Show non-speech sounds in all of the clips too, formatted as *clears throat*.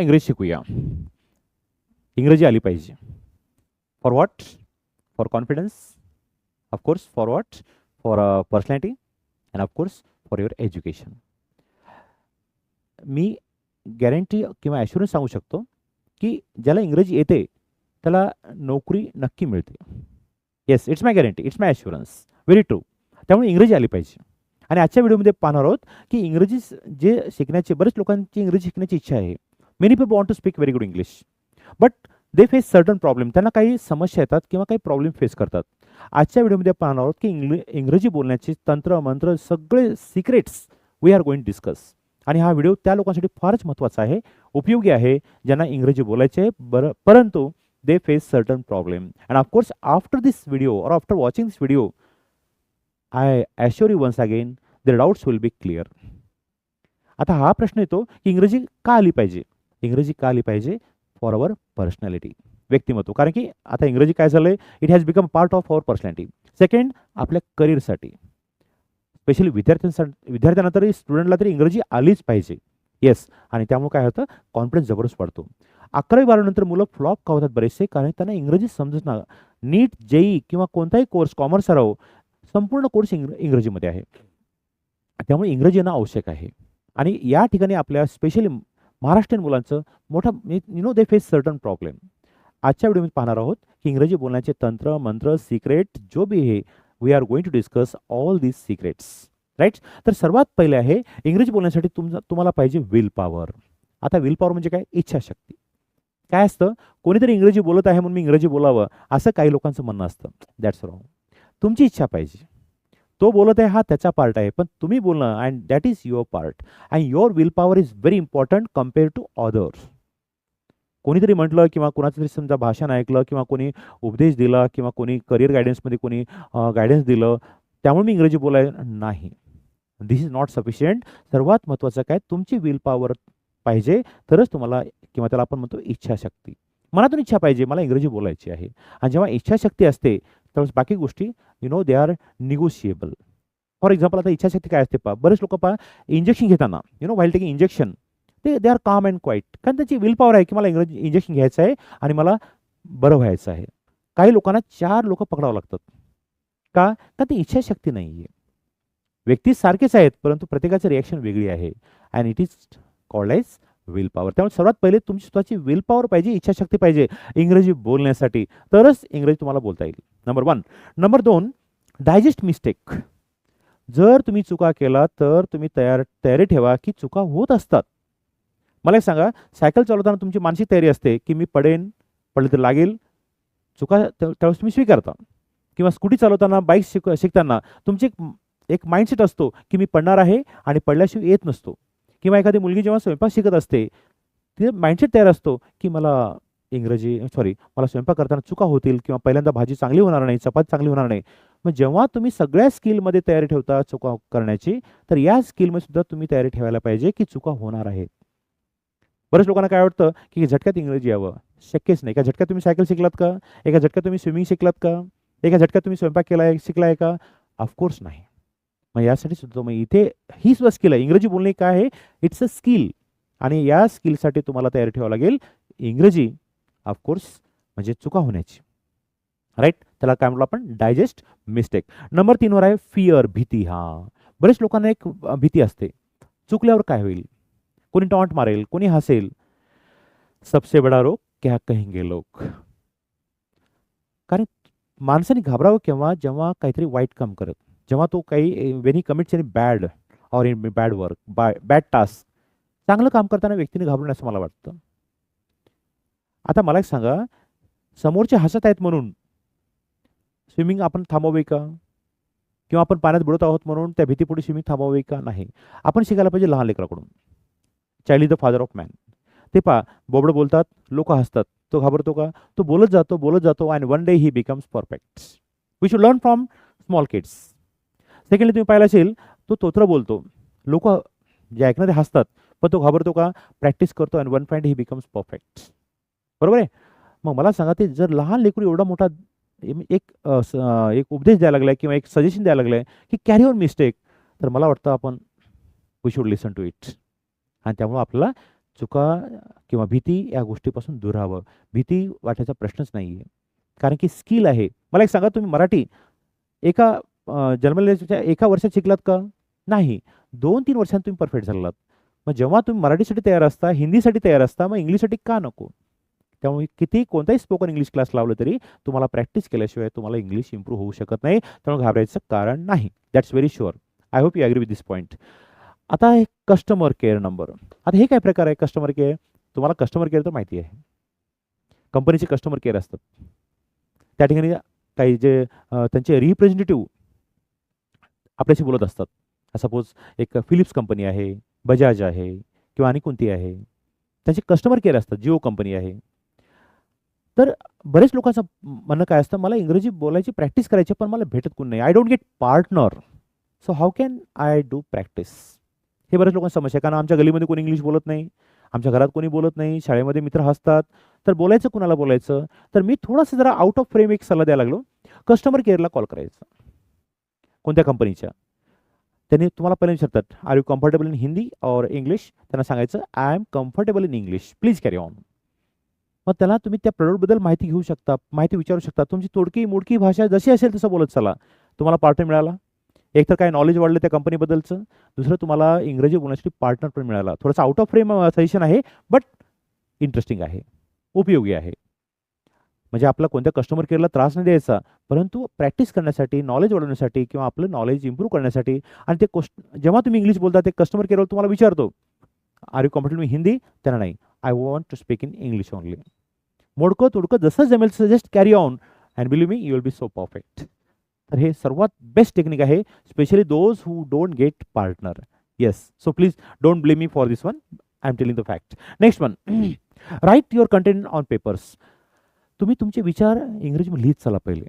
इंग्रजी शिकूया. इंग्रजी आली पाहिजे. For what for confidence of course for what for personality and of course for your education me guarantee किंवा ॲश्युरन्स सांगू शकतो की ज्याला इंग्रजी येते त्याला नोकरी नक्की मिळते. Yes it's my guarantee it's my assurance very true त्यामुळे इंग्रजी आली पाहिजे. आणि आजच्या व्हिडिओमध्ये पाहणार आहोत की इंग्रजी जे शिकण्याचे बरेच लोकांची इंग्रजी शिकण्याची इच्छा आहे. Many people want to speak very good English but they face certain problem त्यांना काही समस्या येतात किंवा काही प्रॉब्लेम फेस करतात. आजच्या व्हिडिओमध्ये पाहणार आहोत की इंग्ल इंग्रजी बोलण्याचे तंत्र मंत्र सगळे secrets we are going discuss आणि हा व्हिडिओ त्या लोकांसाठी फारच महत्त्वाचा आहे उपयोगी आहे ज्यांना इंग्रजी बोलायचे आहे बरं परंतु they face certain problem and of course after this video और after watching this video I assure you once again the doubts will be clear आता हा प्रश्न येतो की इंग्रजी का आली पाहिजे? इंग्रजी का आली पाहिजे? फॉर अवर पर्सनॅलिटी व्यक्तिमत्व. कारण की आता इंग्रजी काय झालं आहे it has become part of our personality second आपल्या करिअरसाठी स्पेशली विद्यार्थ्यांसाठी विद्यार्थ्यांना तरी स्टुडंटला तरी इंग्रजी आलीच पाहिजे. येस आणि त्यामुळे काय होतं? कॉन्फिडन्स जबरदस्त वाढतो. अकरावी बारावीनंतर मुलं फ्लॉप का होतात बरेचसे? कारण त्यांना इंग्रजी समजत ना नीट जेई किंवा कोणताही कोर्स कॉमर्स राहो संपूर्ण कोर्स इंग्र इंग्रजीमध्ये आहे. त्यामुळे इंग्रजी येणं आवश्यक आहे. आणि या ठिकाणी आपल्या स्पेशली महाराष्ट्रीयन मुलांचं मोठा you know they face certain problem आजच्या व्हिडिओमध्ये पाहणार आहोत की इंग्रजी बोलण्याचे तंत्र मंत्र सिक्रेट जो बी हे we are going to discuss all these secrets right तर सर्वात पहिले आहे इंग्रजी बोलण्यासाठी तुमचा तुम्हाला पाहिजे विल पॉवर आता विल पॉवर म्हणजे काय? इच्छाशक्ती. काय असतं? कोणीतरी इंग्रजी बोलत आहे म्हणून मी इंग्रजी बोलावं असं काही लोकांचं म्हणणं असतं. दॅट्स रॉंग तुमची इच्छा पाहिजे. तो बोलत आहे हा त्याचा पार्ट आहे. पण तुम्ही बोलणं and that is your part and your will power is very important compare to others कोणीतरी म्हटलं किंवा कोणाचं तरी समजा भाषण ऐकलं किंवा कोणी उपदेश दिला किंवा कोणी करिअर गायडन्समध्ये कोणी गायडन्स दिलं त्यामुळे मी इंग्रजी बोलाय नाही. दिस इज नॉट सफिशियंट सर्वात महत्त्वाचं काय तुमची विल पॉवर पाहिजे तरच तुम्हाला किंवा त्याला आपण म्हणतो इच्छाशक्ती. मनातून इच्छा पाहिजे मला इंग्रजी बोलायची आहे. आणि जेव्हा इच्छाशक्ती असते त्यावेळेस बाकी गोष्टी you know they are negotiable for example आता इच्छाशक्ती काय असते पहा. बरेच लोक पहा इंजेक्शन घेताना you know while taking injection ते they are calm and quiet कारण त्याची विल पॉवर आहे की मला इंग्रजी इंजेक्शन घ्यायचं आहे आणि मला बरं व्हायचं आहे. काही लोकांना चार लोक पकडावं लागतात. का? का ती इच्छाशक्ती नाही आहे व्यक्ती सारखेच आहेत परंतु प्रत्येकाची रिॲक्शन वेगळी आहे. And it is called as will power त्यामुळे सर्वात पहिले तुमची स्वतःची विल पॉवर पाहिजे इच्छाशक्ती पाहिजे इंग्रजी बोलण्यासाठी. तरच इंग्रजी तुम्हाला बोलता येईल. नंबर वन नंबर दोन डायजेस्ट मिस्टेक जर तुम्ही चुका केला तर तुम्ही तयार तयारी ठेवा की चुका होत असतात. मला एक सांगा सायकल चालवताना तुमची मानसिक तयारी असते की मी पडेन पडले तर लागेल. चुका त्यावेळेस तुम्ही स्वीकारता. किंवा स्कूटी चालवताना बाईक शिक शिकताना तुमची एक एक माइंडसेट असतो की मी पडणार आहे आणि पडल्याशिवाय येत नसतो. किंवा एखादी मुलगी जेव्हा स्वयंपाक शिकत असते तिथे माइंडसेट तयार असतो की मला इंग्रजी सॉरी मला स्वयंपाक करताना चुका होतील किंवा पहिल्यांदा भाजी चांगली होणार नाही चपाती चांगली होणार नाही. मग जेव्हा तुम्ही सगळ्या स्किलमध्ये तयारी ठेवता चुका करण्याची तर या स्किलमध्ये सुद्धा तुम्ही तयारी ठेवायला पाहिजे की चुका होणार आहेत. बरेच लोकांना काय वाटतं की झटक्यात इंग्रजी यावं? शक्यच नाही. एका झटक्यात तुम्ही सायकल शिकलात का? एका झटक्यात तुम्ही स्विमिंग शिकलात का? एका झटक्यात तुम्ही स्वयंपाक केला आहे शिकला आहे का ऑफकोर्स नाही. मग यासाठी सुद्धा मग इथे ही सुद्धा स्किल आहे. इंग्रजी बोलणे काय आहे? इट्स अ स्किल आणि या स्किलसाठी तुम्हाला तयारी ठेवावं लागेल. इंग्रजी ऑफकोर्स म्हणजे चुका होण्याची. राईट त्याला काय म्हटलं आपण? डायजेस्ट मिस्टेक नंबर तीनवर आहे फिअर भीती. हा. बरेच लोकांना एक भीती असते. चुकल्यावर काय होईल? कोणी टॉन्ट मारेल कोणी हसेल. सबसे बडा रोग क्या कहेंगे लोक? कारण माणसाने घाबरावं केव्हा? जेव्हा काहीतरी वाईट काम करत. जेव्हा तो काही when he commits any bad or in bad work by bad task चांगलं काम करताना व्यक्तीने घाबरून असं मला वाटतं. आता मला एक सांगा समोरचे हसत आहेत म्हणून स्विमिंग आपण थांबवावी का? किंवा आपण पाण्यात बुडत आहोत म्हणून त्या भीतीपुढे स्विमिंग थांबवावी का? नाही. आपण शिकायला पाहिजे लहान लेकराकडून. Child is the father of man ते पहा बोबडं बोलतात लोक हसतात. तो घाबरतो का? तो बोलत जातो बोलत जातो and one day he becomes perfect we should learn from small kids secondly तुम्ही पाहिलं असेल तो तोत्र बोलतो. लोक जे ऐकणारे हसतात पण तो घाबरतो का? प्रॅक्टिस करतो and one find he becomes perfect बरोबर आहे? मग मला सांगा ते जर लहान लेकरू एवढा मोठा एक एक उपदेश द्यायला लागलाय किंवा एक सजेशन द्यायला लागलाय की कॅरी ऑन मिस्टेक तर मला वाटतं आपण we should listen to it आणि त्यामुळं आपल्याला चुका किंवा भीती या गोष्टीपासून दूर राहावं. भीती वाटायचा प्रश्नच नाही आहे कारण की स्किल आहे. मला एक सांगा तुम्ही मराठी एका अ, एका वर्षात शिकलात का? नाही. दोन तीन वर्षांत तुम्ही परफेक्ट झालात. मग जेव्हा तुम्ही मराठीसाठी तयार असता हिंदीसाठी तयार असता मग इंग्लिशसाठी का नको? त्यामुळे किती कोणताही स्पोकन इंग्लिश क्लास लावलं तरी तुम्हाला प्रॅक्टिस केल्याशिवाय तुम्हाला इंग्लिश इम्प्रूव्ह होऊ शकत नाही. त्यामुळे घाबरायचं कारण नाही. That's very sure I hope you agree with this point आता हे कस्टमर केअर नंबर आता हे काय प्रकार आहे कस्टमर केअर तुम्हाला कस्टमर केअर तर माहिती आहे. कंपनीचे कस्टमर केअर असतात. त्या ठिकाणी काही जे त्यांचे रिप्रेझेंटेटिव्ह आपल्याशी बोलत असतात. सपोज एक फिलिप्स कंपनी आहे बजाज आहे किंवा आणि कोणती आहे. त्यांचे कस्टमर केअर असतात जिओ कंपनी आहे. तर बरेच लोकांचं म्हणणं काय असतं मला इंग्रजी बोलायची प्रॅक्टिस करायची पण मला भेटत कोण नाही. I don't get partner so how can I do practice हे बऱ्याच लोकांना समस्या आहे. कारण आमच्या गलीमध्ये कोणी इंग्लिश बोलत नाही. आमच्या घरात कोणी बोलत नाही. शाळेमध्ये मित्र हसतात. तर बोलायचं कुणाला बोलायचं? तर मी थोडंसं जरा आउट ऑफ फ्रेम एक सल्ला द्यायला लागलो. कस्टमर केअरला कॉल करायचा. कोणत्या कंपनीच्या त्यांनी तुम्हाला पहिल्यांदा विचारतात are you comfortable in Hindi और इंग्लिश त्यांना सांगायचं I am comfortable in English please carry on मग त्याला तुम्ही त्या प्रोडक्टबद्दल माहिती घेऊ शकता माहिती विचारू शकता. तुमची तोडकी मोडकी भाषा जशी असेल तसं बोलत चला. तुम्हाला पार्टनर मिळाला. एक तर काय नॉलेज वाढलं त्या कंपनीबद्दलचं दुसरं तुम्हाला इंग्रजी बोलण्यासाठी पार्टनर पण मिळाला. थोडंसं आउट ऑफ फ्रेम सजेशन आहे बट इंटरेस्टिंग आहे. उपयोगी आहे. म्हणजे आपला कोणत्या कस्टमर केअरला त्रास नाही द्यायचा परंतु प्रॅक्टिस करण्यासाठी नॉलेज वाढवण्यासाठी किंवा आपलं नॉलेज इम्प्रूव्ह करण्यासाठी आणि ते कोस्ट जेव्हा तुम्ही इंग्लिश बोलता ते कस्टमर केअरवर तुम्हाला विचारतो आर यू कम्फर्टेबल हिंदी त्यांना नाही. I want to speak in English only मोडकं तोडकं जसं जमेल suggest carry on and believe me you will be so perfect तर हे सर्वात बेस्ट टेक्निक आहे specially those who don't get partner yes so please don't blame me for this one I am telling the fact next one write your content on papers तुम्ही तुमचे विचार इंग्रजीमध्ये लिहित चला पहिले.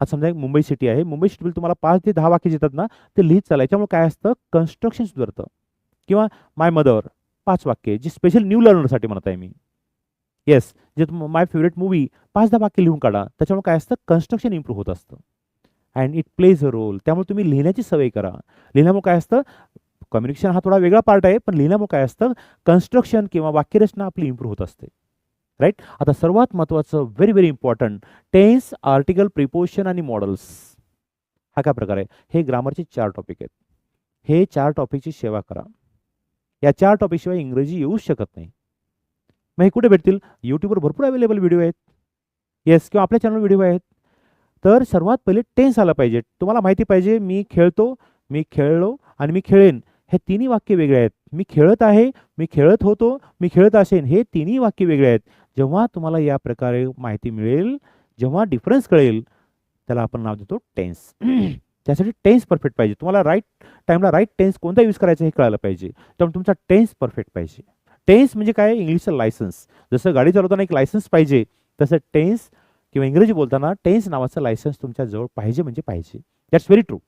आता समजा एक मुंबई सिटी आहे. मुंबई सिटीमध्ये तुम्हाला पाच ते दहा वाक्य येतात ना ते लिहित चला. याच्यामुळे काय असतं? कन्स्ट्रक्शन सुधारतं. किंवा माय मदर पाच वाक्य जी स्पेशल न्यू लर्नरसाठी म्हणत आहे मी. येस जे माय फेवरेट मूवी पाच दहा वाक्य लिहून काढा. त्याच्यामुळे काय असतं? कन्स्ट्रक्शन इम्प्रूव्ह होत असतं. And it plays a role त्यामुळे तुम्ही लिहिण्याची सवय करा. लिहिण्यामुळे काय असतं? कम्युनिकेशन हा थोडा वेगळा पार्ट आहे पण लिहिण्यामुळे काय असतं? कन्स्ट्रक्शन किंवा वाक्यरचना आपली इम्प्रूव्ह होत असते. राईट आता सर्वात महत्त्वाचं very very important tense article preposition आणि मॉडल्स हा काय प्रकार आहे? हे ग्रामरचे चार टॉपिक आहेत. हे चार टॉपिकची सेवा करा. या चार टॉपिकशिवाय इंग्रजी येऊच शकत नाही. मग हे कुठे भेटतील? यूट्यूबवर भरपूर अवेलेबल व्हिडिओ आहेत. येस किंवा आपल्या चॅनल व्हिडिओ आहेत. तर सर्वात पहिले टेन्स आला पाहिजे. तुम्हाला माहिती पाहिजे मी खेळतो मी खेळलो आणि मी खेळेन. हे तिन्ही वाक्य वेगळे आहेत. मी खेळत आहे मी खेळत होतो मी खेळत असेन. हे तिन्ही वाक्य वेगळे आहेत. जेव्हा तुम्हाला या प्रकारे माहिती मिळेल जेव्हा डिफरन्स कळेल त्याला आपण नाव देतो टेन्स *clears throat* त्यासाठी टेन्स परफेक्ट पाहिजे. तुम्हाला राईट टाईमला राईट टेन्स कोणता यूज करायचा हे कळायला पाहिजे. त्यामुळे तुमचा टेन्स परफेक्ट पाहिजे. टेन्स म्हणजे काय? इंग्लिशचं लायसन्स जसं गाडी चालवताना एक लायसन्स पाहिजे तसं टेन्स किंवा इंग्रजी बोलताना टेन्स नावाचं लायसन्स तुमच्या जवळ पाहिजे म्हणजे पाहिजे. That's very true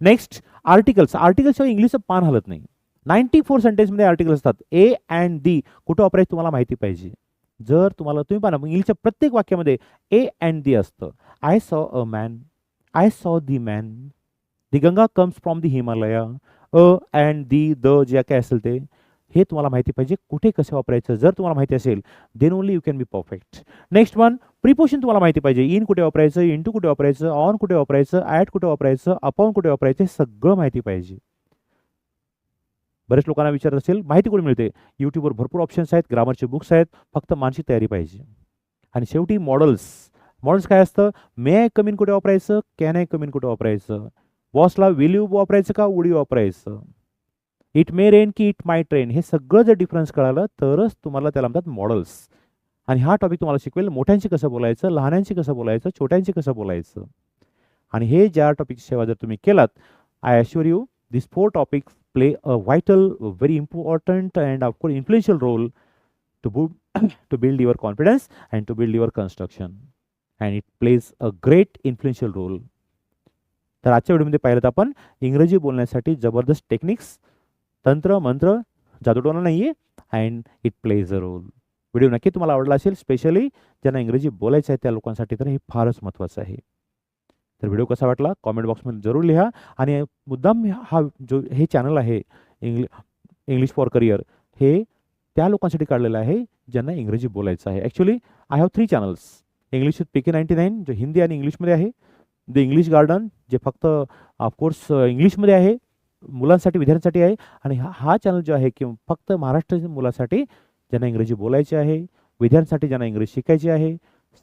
next articles आर्टिकल्सशिवाय इंग्लिशचं पान हलत नाही. नाईन्टी फोर सेंटेन्समध्ये आर्टिकल असतात. ए अँड दी कुठं वापरायचं तुम्हाला माहिती पाहिजे. जर तुम्हाला तुम्ही पाहा इंग्लिशच्या प्रत्येक वाक्यामध्ये ए अँड दी असतं. I saw a man I saw the man the Ganga comes from the Himalaya a and the the जे काय असेल ते हे तुम्हाला माहिती पाहिजे कुठे कसं वापरायचं. जर तुम्हाला माहिती असेल then only you can be perfect next one preposition तुम्हाला माहिती पाहिजे. इन कुठे वापरायचं इन टू कुठे वापरायचं ऑन कुठे वापरायचं ॲट कुठे वापरायचं अपॉन कुठे वापरायचं हे सगळं माहिती पाहिजे. बरेच लोकांना विचारत असेल माहिती कुठे मिळते? यूट्यूबवर भरपूर ऑप्शन्स आहेत ग्रामरचे बुक्स आहेत फक्त मानसिक तयारी पाहिजे. आणि शेवटी मॉडल्स मॉडल्स काय असतं? मे आय कमीन कुठे वापरायचं? कॅन आय कमीन कुठे वापरायचं? बॉसला विल यू वापरायचं का उडी वापरायचं? इट मे रेन की इट माय ट्रेन हे सगळं जर डिफरन्स कळालं तरच तुम्हाला त्याला म्हणतात मॉडल्स आणि हा टॉपिक तुम्हाला शिकवेल मोठ्यांशी कसं बोलायचं लहानांशी कसं बोलायचं छोट्यांशी कसं बोलायचं? आणि हे ज्या टॉपिकची सेवा जर तुम्ही केलात I assure you this four topics play a vital, very important, and of course influential role to bu- to build your confidence and to build your construction. And it plays a great influential role. तर आजच्या व्हिडिओमध्ये पाहिलं तर आपण इंग्रजी बोलण्यासाठी जबरदस्त techniques तंत्र मंत्र जादूटोना नाही आहे and it plays a role video नक्की तुम्हाला आवडला असेल स्पेशली ज्यांना इंग्रजी बोलायचं आहे त्या लोकांसाठी तर हे फारच महत्त्वाचं आहे तर व्हिडिओ कसा वाटला? कॉमेंट बॉक्समध्ये जरूर लिहा. आणि मुद्दाम हा जो हे चॅनल आहे इंग्लि इंग्लिश फॉर करिअर हे त्या लोकांसाठी काढलेलं आहे ज्यांना इंग्रजी बोलायचं आहे. Actually I have three channels English with P K ninety nine जो हिंदी आणि इंग्लिशमध्ये आहे. द इंग्लिश गार्डन जे फक्त ऑफकोर्स इंग्लिशमध्ये आहे मुलांसाठी विद्यार्थ्यांसाठी आहे. आणि हा हा चॅनल जो आहे की फक्त महाराष्ट्राच्या मुलांसाठी ज्यांना इंग्रजी बोलायची आहे विद्यार्थ्यांसाठी ज्यांना इंग्रजी शिकायची आहे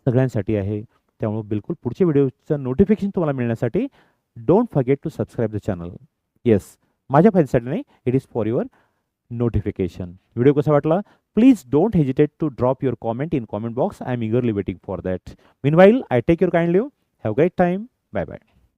सगळ्यांसाठी आहे. त्यामुळे बिलकुल पुढच्या व्हिडिओचं नोटिफिकेशन तुम्हाला मिळण्यासाठी don't forget to subscribe the channel yes माझ्या फायद्यासाठी नाही it is for your notification video कसा वाटला? Please don't hesitate to drop your comment in comment box I am eagerly waiting for that meanwhile I take your kind leave have great time bye bye